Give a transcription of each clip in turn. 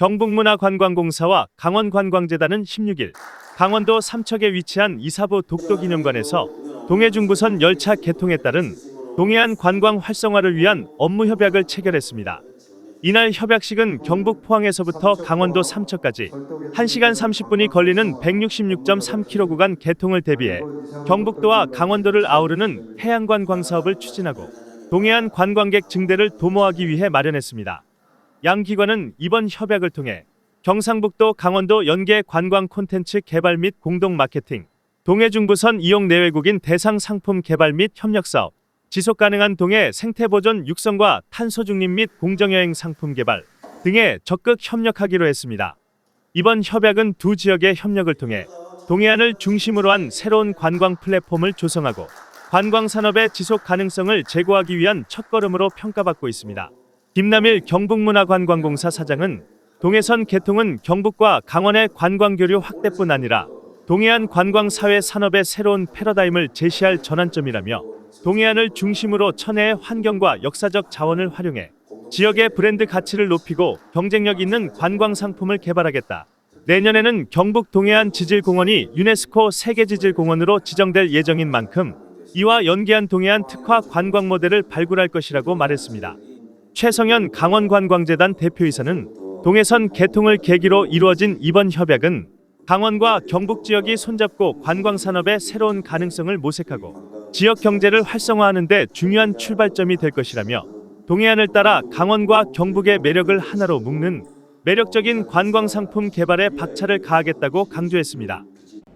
경북문화관광공사와 강원관광재단은 16일 강원도 삼척에 위치한 이사부 독도기념관에서 동해중부선 열차 개통에 따른 동해안 관광 활성화를 위한 업무 협약을 체결했습니다. 이날 협약식은 경북 포항에서부터 강원도 삼척까지 1시간 30분이 걸리는 166.3km 구간 개통을 대비해 경북도와 강원도를 아우르는 해양 관광 사업을 추진하고 동해안 관광객 증대를 도모하기 위해 마련했습니다. 양 기관은 이번 협약을 통해 경상북도 강원도 연계 관광 콘텐츠 개발 및 공동 마케팅, 동해중부선 이용 내외국인 대상 상품 개발 및 협력 사업, 지속 가능한 동해 생태 보존 육성과 탄소 중립 및 공정 여행 상품 개발 등에 적극 협력하기로 했습니다. 이번 협약은 두 지역의 협력을 통해 동해안을 중심으로 한 새로운 관광 플랫폼을 조성하고 관광 산업의 지속 가능성을 제고하기 위한 첫걸음으로 평가받고 있습니다. 김남일 경북문화관광공사 사장은 동해선 개통은 경북과 강원의 관광 교류 확대뿐 아니라 동해안 관광 사회 산업의 새로운 패러다임을 제시할 전환점이라며 동해안을 중심으로 천혜의 환경과 역사적 자원을 활용해 지역의 브랜드 가치를 높이고 경쟁력 있는 관광 상품을 개발하겠다. 내년에는 경북 동해안 지질공원이 유네스코 세계지질공원으로 지정될 예정인 만큼 이와 연계한 동해안 특화 관광 모델을 발굴할 것이라고 말했습니다. 최성현 강원관광재단 대표이사는 동해선 개통을 계기로 이루어진 이번 협약은 강원과 경북 지역이 손잡고 관광 산업의 새로운 가능성을 모색하고 지역 경제를 활성화하는 데 중요한 출발점이 될 것이라며 동해안을 따라 강원과 경북의 매력을 하나로 묶는 매력적인 관광 상품 개발에 박차를 가하겠다고 강조했습니다.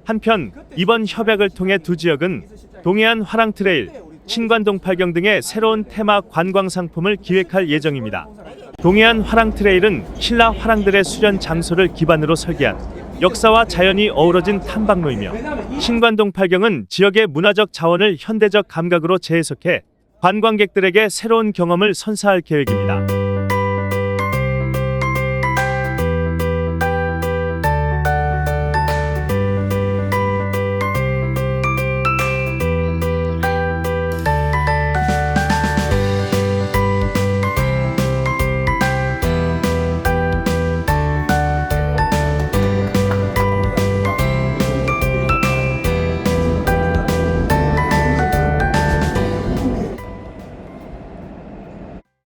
한편 이번 협약을 통해 두 지역은 동해안 화랑 트레일, 신관동 팔경 등의 새로운 테마 관광 상품을 기획할 예정입니다. 동해안 화랑 트레일은 신라 화랑들의 수련 장소를 기반으로 설계한 역사와 자연이 어우러진 탐방로이며 신관동 팔경은 지역의 문화적 자원을 현대적 감각으로 재해석해 관광객들에게 새로운 경험을 선사할 계획입니다.